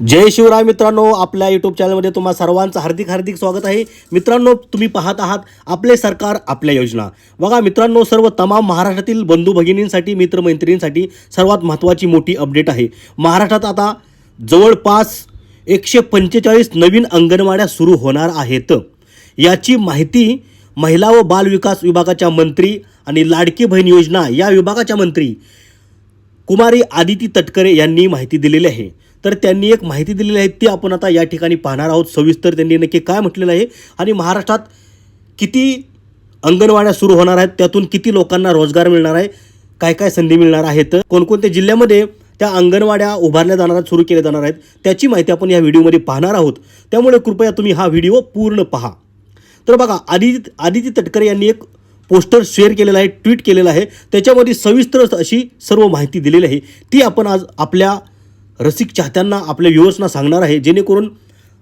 जय शिवराय मित्रांनो आपल्या यूट्यूब चॅनलमध्ये तुम्हा सर्वांचं हार्दिक हार्दिक स्वागत आहे. मित्रांनो तुम्ही पाहत आहात आपले सरकार आपल्या योजना. बघा मित्रांनो सर्व तमाम महाराष्ट्रातील बंधू भगिनींसाठी मित्रमैत्रिणींसाठी सर्वात महत्त्वाची मोठी अपडेट आहे. महाराष्ट्रात आता जवळपास एकशे पंचेचाळीस नवीन अंगणवाड्या सुरू होणार आहेत. याची माहिती महिला व बाल विकास विभागाच्या मंत्री आणि लाडकी बहीण योजना या विभागाच्या मंत्री कुमारी आदिती तटकरे यांनी माहिती दिलेली आहे. तर त्यांनी एक माहिती दिलेली आहे ती आपण आता या ठिकाणी पाहणार आहोत. सविस्तर त्यांनी नक्की काय म्हटलेलं आहे आणि महाराष्ट्रात किती अंगणवाड्या सुरू होणार आहेत त्यातून किती लोकांना रोजगार मिळणार आहे काय काय संधी मिळणार आहेत कोणकोणत्या जिल्ह्यामध्ये त्या अंगणवाड्या उभारल्या जाणार आहेत सुरू केल्या जाणार आहेत त्याची माहिती आपण या व्हिडिओमध्ये पाहणार आहोत. त्यामुळे कृपया तुम्ही हा व्हिडिओ पूर्ण पहा. तर बघा आदिती आदिती तटकरे यांनी एक पोस्टर शेअर केलेलं आहे ट्विट केलेलं आहे. त्याच्यामध्ये सविस्तर अशी सर्व माहिती दिलेली आहे. ती आपण आज आपल्या रसिक चाहत्यांना आपल्या व्ह्युअर्सना सांगणार आहे जेणेकरून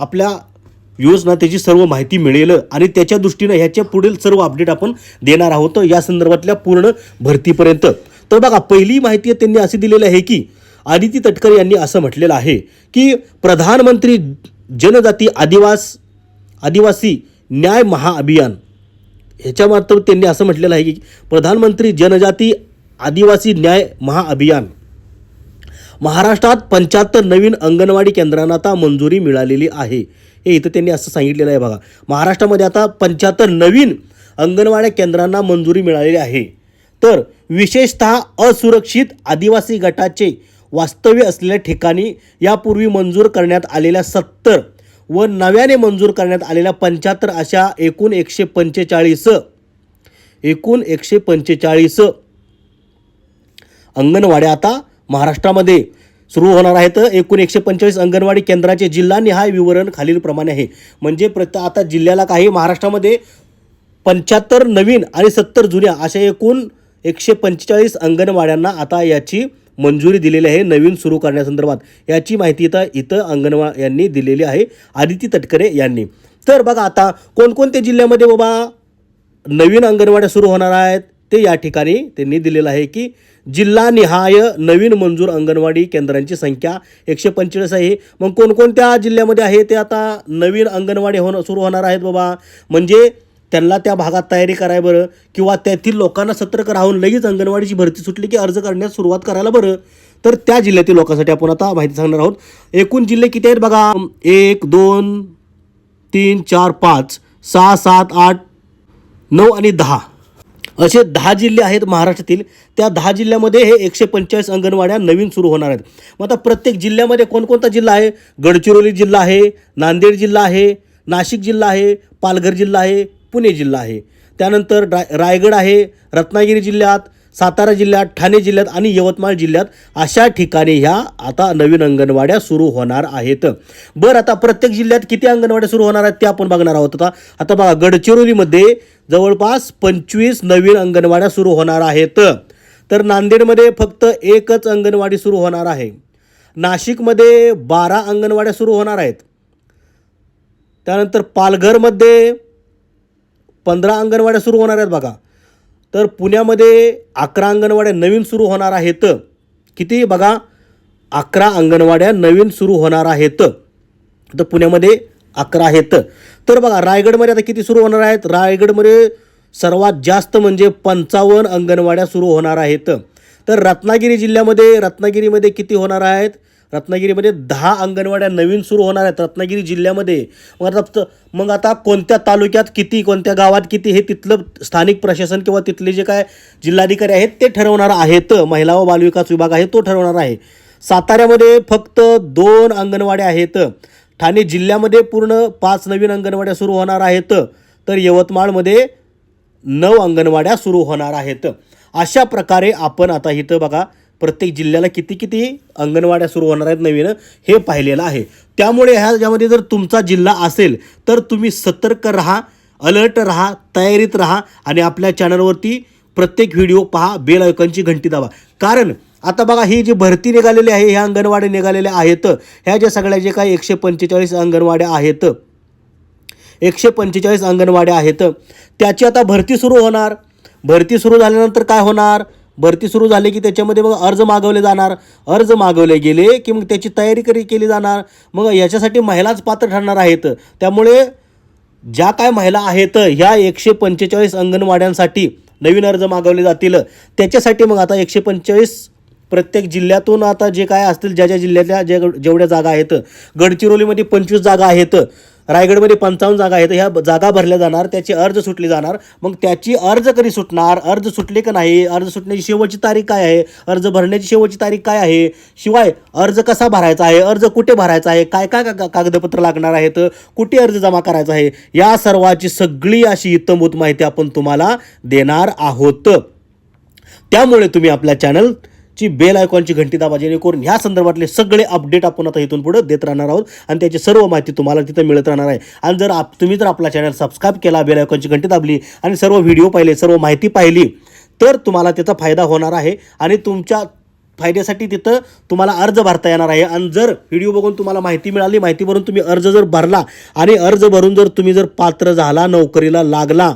आपल्या व्ह्युअर्सना त्याची सर्व माहिती मिळेल आणि त्याच्या दृष्टीनं ह्याच्या पुढील सर्व अपडेट आपण देणार आहोत. या संदर्भातल्या पूर्ण भरतीपर्यंत. तर बघा पहिली माहिती त्यांनी अशी दिलेली आहे की आदिती तटकरे यांनी असं म्हटलेलं आहे की प्रधानमंत्री जनजाती आदिवास आदिवासी न्याय महाअभियान. ह्याच्या त्यांनी असं म्हटलेलं आहे की प्रधानमंत्री जनजाती आदिवासी न्याय महाअभियान. महाराष्ट्रात पंच्याहत्तर नवीन अंगणवाडी केंद्रांना आता मंजुरी मिळालेली आहे. हे इथं त्यांनी असं सांगितलेलं आहे बघा. महाराष्ट्रामध्ये आता पंच्याहत्तर नवीन अंगणवाड्या केंद्रांना मंजुरी मिळालेली आहे. तर विशेषतः असुरक्षित आदिवासी गटाचे वास्तव्य असलेल्या ठिकाणी यापूर्वी मंजूर करण्यात आलेल्या सत्तर व नव्याने मंजूर करण्यात आलेल्या पंच्याहत्तर अशा एकूण एकशे पंचेचाळीस एकूण एकशे पंचेचाळीस अंगणवाड्या आता महाराष्ट्रामध्ये सुरू होणार आहेत. एकूण एकशे पंचेचाळीस अंगणवाडी केंद्राचे जिल्हानिहाय विवरण खालीलप्रमाणे आहे. म्हणजे प्रत आता जिल्ह्याला काही महाराष्ट्रामध्ये पंच्याहत्तर नवीन आणि सत्तर जुन्या अशा एकूण एकशे पंचेचाळीस अंगणवाड्यांना आता याची मंजुरी दिलेली आहे. नवीन सुरू करण्यासंदर्भात याची माहिती इथं इथं अंगणवा यांनी दिलेली आहे. आदिती तटकरे यांनी. तर बघा आता कोणकोणत्या जिल्ह्यामध्ये बाबा नवीन अंगणवाड्या सुरू होणार आहेत? ते या ठिकाणी त्यांनी दिलेलं आहे की जिल्हानिहाय नवीन मंजूर अंगणवाडी केंद्रांची संख्या एकशे पंचेचाळीस आहे. मग कोणकोणत्या जिल्ह्यामध्ये आहे ते आता नवीन अंगणवाडी होणं सुरू होणार आहेत बाबा? म्हणजे त्यांना त्या भागात तयारी कराय बरं किंवा त्यातील लोकांना सतर्क राहून लगेच अंगणवाडीची भरती सुटली की अर्ज करण्यास सुरुवात करायला बरं? तर त्या जिल्ह्यातील लोकांसाठी आपण आता माहिती सांगणार आहोत. एकूण जिल्हे किती आहेत बघा? एक दोन तीन चार पाच सहा सात आठ नऊ आणि दहा. असे दहा जिल्हे आहेत महाराष्ट्रातील. त्या दहा जिल्ह्यामध्ये हे एकशे पंचेचाळीस अंगणवाड्या नवीन सुरू होणार आहेत. मग आता प्रत्येक जिल्ह्यामध्ये कोणकोणता जिल्हा आहे? गडचिरोली जिल्हा आहे नांदेड जिल्हा आहे नाशिक जिल्हा आहे पालघर जिल्हा आहे पुणे जिल्हा आहे. त्यानंतर राय रायगड आहे रत्नागिरी जिल्ह्यात सातारा जिल्ह्यात ठाणे जिल्ह्यात आणि यवतमाळ जिल्ह्यात अशा ठिकाणी ह्या आता नवीन अंगणवाड्या सुरू होणार आहेत. बरं आता प्रत्येक जिल्ह्यात किती अंगणवाड्या सुरू होणार आहेत ते आपण बघणार आहोत आता. आता बघा गडचिरोलीमध्ये जवळपास पंचवीस नवीन अंगणवाड्या सुरू होणार आहेत. तर नांदेडमध्ये फक्त एकच अंगणवाडी सुरू होणार आहे. नाशिकमध्ये बारा अंगणवाड्या सुरू होणार आहेत. त्यानंतर पालघरमध्ये पंधरा अंगणवाड्या सुरू होणार आहेत बघा. तर पुण्यामध्ये अकरा अंगणवाड्या नवीन सुरू होणार आहेत. किती? बघा अकरा अंगणवाड्या नवीन सुरू होणार आहेत. तर पुण्यामध्ये अकरा आहेत. तर बघा रायगडमध्ये आता किती सुरू होणार आहेत? रायगडमध्ये सर्वात जास्त म्हणजे पंचावन्न अंगणवाड्या सुरू होणार आहेत. तर रत्नागिरी जिल्ह्यामध्ये रत्नागिरीमध्ये किती होणार आहेत? रत्नागिरीमध्ये दहा अंगणवाड्या नवीन सुरू होणार आहेत. रत्नागिरी जिल्ह्यामध्ये. मग आता मग आता कोणत्या तालुक्यात किती कोणत्या गावात किती हे तिथलं स्थानिक प्रशासन किंवा तिथले जे काय जिल्हाधिकारी आहेत ते ठरवणार आहेत. महिला व बालविकास विभाग आहे तो ठरवणार आहे. साताऱ्यामध्ये फक्त दोन अंगणवाड्या आहेत. ठाणे जिल्ह्यामध्ये पूर्ण पाच नवीन अंगणवाड्या सुरू होणार आहेत. तर यवतमाळमध्ये नऊ अंगणवाड्या सुरू होणार आहेत. अशा प्रकारे आपण आता इथं बघा प्रत्येक जिल्ह्याला किती किती अंगणवाड्या सुरू होणार आहेत नवीन हे पाहिलेलं आहे. त्यामुळे ह्याच्यामध्ये जर तुमचा जिल्हा असेल तर तुम्ही सतर्क राहा अलर्ट राहा तयारीत राहा आणि आपल्या चॅनलवरती प्रत्येक व्हिडिओ पहा बेल आयकॉनची घंटी दाबा. कारण आता बघा ही जी भरती निघालेली आहे ह्या अंगणवाड्या निघालेल्या आहेत. ह्या ज्या सगळ्या जे काही एकशे पंचेचाळीस अंगणवाड्या आहेत एकशे पंचेचाळीस अंगणवाड्या आहेत त्याची आता भरती सुरू होणार. भरती सुरू झाल्यानंतर काय होणार? भरती सुरू झाली की त्याच्यामध्ये मग अर्ज मागवले जाणार. अर्ज मागवले गेले की मग त्याची तयारी करी केली जाणार. मग याच्यासाठी महिलाच पात्र ठरणार आहेत. त्यामुळे ज्या काय महिला आहेत ह्या एकशे पंचेचाळीस अंगणवाड्यांसाठी नवीन अर्ज मागवले जातील. त्याच्यासाठी मग आता एकशे पंचेचाळीस प्रत्येक जिल्ह्यातून आता जे काय असतील ज्या ज्या जिल्ह्यातल्या ज्या जेवढ्या जागा आहेत गडचिरोलीमध्ये पंचवीस जागा आहेत. रायगडमध्ये पंचावन्न जागा आहेत. ह्या जागा भरल्या जाणार त्याची अर्ज सुटले जाणार. मग त्याची अर्ज कधी सुटणार? अर्ज सुटले का नाही? अर्ज सुटण्याची शेवटची तारीख काय आहे? अर्ज भरण्याची शेवटची तारीख काय आहे? शिवाय अर्ज कसा भरायचा आहे? अर्ज कुठे भरायचा आहे? काय काय का- कागदपत्र लागणार आहेत? कुठे अर्ज जमा करायचा आहे? या सर्वाची सगळी अशी इत्तमभूत माहिती आपण तुम्हाला देणार आहोत. त्यामुळे तुम्ही आपल्या ची बेल आयकॉनची घंटी दाबा जेणेकरून ह्या संदर्भातले सगळे अपडेट आपण आता इथून पुढे देत राहणार आहोत आणि त्याची सर्व माहिती तुम्हाला तिथं मिळत राहणार आहे. आणि जर आप तुम्ही जर आपला चॅनल सबस्क्राईब केला बेल आयकॉनची घंटी दाबली आणि सर्व व्हिडिओ पाहिले सर्व माहिती पाहिली तर तुम्हाला त्याचा फायदा होणार आहे आणि तुमच्या फायद्यासाठी तिथं तुम्हाला अर्ज भरता येणार आहे. आणि जर व्हिडिओ बघून तुम्हाला माहिती मिळाली माहिती भरून तुम्ही अर्ज जर भरला आणि अर्ज भरून जर तुम्ही जर पात्र झाला नोकरीला लागला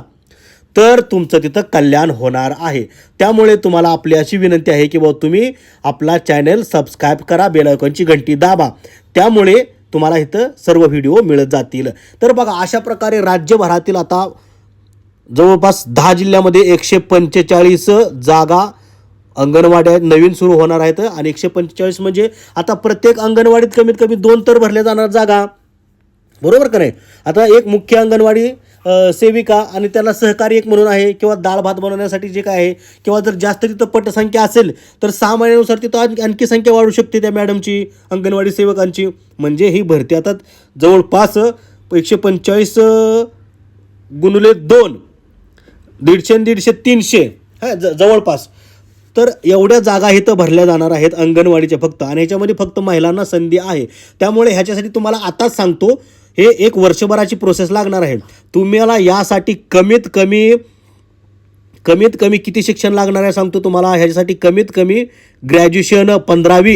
तर तुमचं तिथं कल्याण होणार आहे. त्यामुळे तुम्हाला आपली अशी विनंती आहे की बाबा तुम्ही आपला चॅनल सबस्क्राईब करा बेलायकॉनची घंटी दाबा. त्यामुळे तुम्हाला इथं सर्व व्हिडिओ मिळत जातील. तर बघा अशा प्रकारे राज्यभरातील आता जवळपास दहा जिल्ह्यामध्ये एकशे पंचेचाळीस जागा अंगणवाड्या नवीन सुरू होणार आहेत आणि एकशे पंचेचाळीस म्हणजे आता प्रत्येक अंगणवाडीत कमीत कमी दोन तर भरल्या जाणार जागा. बरोबर का नाही? आता एक मुख्य अंगणवाडी सेविका आणि त्याला सहकारी एक म्हणून आहे किंवा डाळ भात बनवण्यासाठी जे काय आहे किंवा जर जास्त तिथं पटसंख्या असेल तर सहा महिन्यानुसार तिथं आणखी- आणखी संख्या वाढू शकते त्या मॅडमची अंगणवाडी सेवकांची. म्हणजे ही भरती आता जवळपास एकशे पंचेचाळीस गुणले दोन दीडशे आणि दीडशे तीनशे हां ज जवळपास. तर एवढ्या जागा इथं भरल्या जाणार आहेत अंगणवाडीच्या फक्त. आणि ह्याच्यामध्ये फक्त महिलांना संधी आहे. त्यामुळे ह्याच्यासाठी तुम्हाला आताच सांगतो हे एक वर्षभराची प्रोसेस लागणार आहे. तुम्हाला यासाठी कमीत कमी कमीत कमी किती शिक्षण लागणार आहे सांगतो तुम्हाला. ह्याच्यासाठी कमीत कमी ग्रॅज्युएशन पंधरावी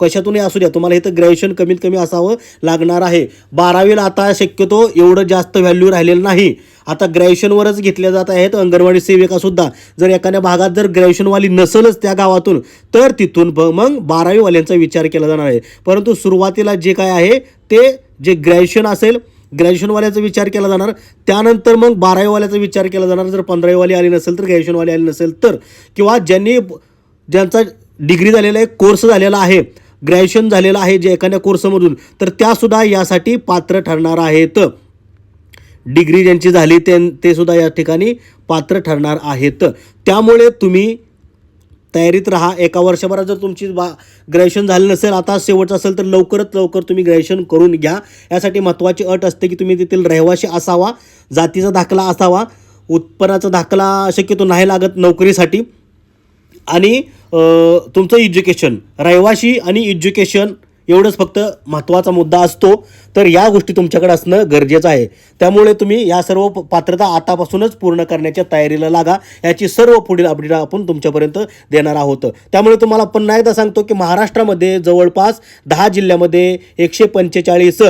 कशातूनही असू द्या तुम्हाला इथं ग्रॅज्युएशन कमीत कमी असावं लागणार आहे. बारावीला आता शक्यतो एवढं जास्त व्हॅल्यू राहिलेलं नाही. आता ग्रॅज्युएशनवरच घेतल्या जात आहेत अंगणवाडी सेविकासुद्धा जर एखाद्या भागात जर ग्रॅज्युएशनवाली नसेलच त्या गावातून तर तिथून ब- मग बारावीवाल्यांचा विचार केला जाणार आहे. परंतु सुरुवातीला जे काय आहे ते जे ग्रॅज्युएशन असेल ग्रॅज्युएशनवाल्याचा विचार केला जाणार. त्यानंतर मग बारावीवाल्याचा विचार केला जाणार. जर पंधरावीवाली आली नसेल तर ग्रॅज्युएशनवाली आली नसेल तर. किंवा ज्यांनी ज्यांचा डिग्री झालेला आहे कोर्स झालेला आहे ग्रॅज्युएशन झालेलं आहे जे एखाद्या कोर्समधून तर त्यासुद्धा यासाठी पात्र ठरणार आहेत. डिग्री ज्यांची झाली ते ते सुद्धा या ठिकाणी पात्र ठरणार आहेत. त्यामुळे तुम्ही तयारीत राहा. एका वर्षभरात जर तुमची बा ग्रॅज्युएशन झालं नसेल आता शेवटचं असेल तर लवकरात लवकर तुम्ही ग्रॅज्युएशन करून घ्या. यासाठी महत्त्वाची अट असते की तुम्ही तेथील रहिवासी असावा जातीचा दाखला असावा उत्पन्नाचा दाखला शक्यतो नाही लागत नोकरीसाठी. आणि तुमचं एज्युकेशन रहिवाशी आणि एज्युकेशन एवढंच फक्त महत्त्वाचा मुद्दा असतो. तर या गोष्टी तुमच्याकडे असणं गरजेचं आहे. त्यामुळे तुम्ही या सर्व पात्रता आतापासूनच पूर्ण करण्याच्या तयारीला लागा. याची सर्व पुढील अपडेट आपण तुमच्यापर्यंत देणार आहोत. त्यामुळे तुम्हाला पुन्हा एकदा सांगतो की महाराष्ट्रामध्ये जवळपास दहा जिल्ह्यामध्ये एकशे पंचेचाळीस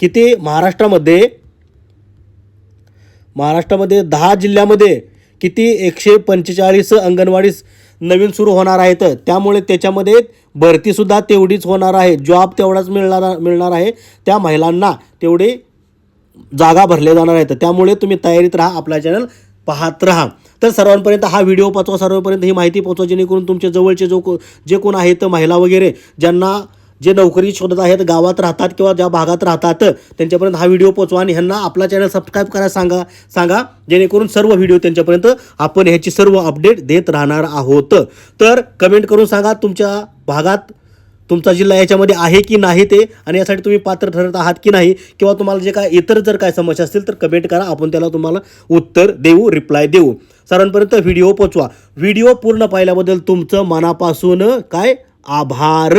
किती महाराष्ट्रामध्ये महाराष्ट्रामध्ये दहा जिल्ह्यामध्ये किती एकशे पंचेचाळीस अंगणवाडी नवीन सुरू होणार आहेत. त्यामुळे त्याच्यामध्ये भरतीसुद्धा तेवढीच होणार आहे. जॉब तेवढाच मिळणार मिळणार आहे. त्या महिलांना तेवढी जागा भरल्या जाणार आहेत. त्यामुळे तुम्ही तयारीत राहा आपला चॅनल पाहत राहा. तर सर्वांपर्यंत हा व्हिडिओ पोचवा सर्वांपर्यंत ही माहिती पोचवा जेणेकरून तुमच्या जवळचे जो को जे कोण आहेत महिला वगैरे ज्यांना जे नोकरी शोधत आहेत गावात राहतात किंवा ज्या भागात राहतात त्यांच्यापर्यंत हा व्हिडिओ पोचवा आणि ह्यांना आपला चॅनल सबस्क्राईब करायला सांगा. सांगा जेणेकरून सर्व व्हिडिओ त्यांच्यापर्यंत आपण ह्याची सर्व अपडेट देत राहणार आहोत. तर कमेंट करून सांगा तुमच्या भागात तुमचा जिल्हा याच्यामध्ये आहे की नाही ते आणि यासाठी तुम्ही पात्र ठरत आहात की नाही किंवा तुम्हाला जे काय इतर जर काय समस्या असतील तर कमेंट करा आपण त्याला तुम्हाला उत्तर देऊ रिप्लाय देऊ. सरांपर्यंत व्हिडिओ पोचवा. व्हिडिओ पूर्ण पाहिल्याबद्दल तुमचं मनापासून काय आभार.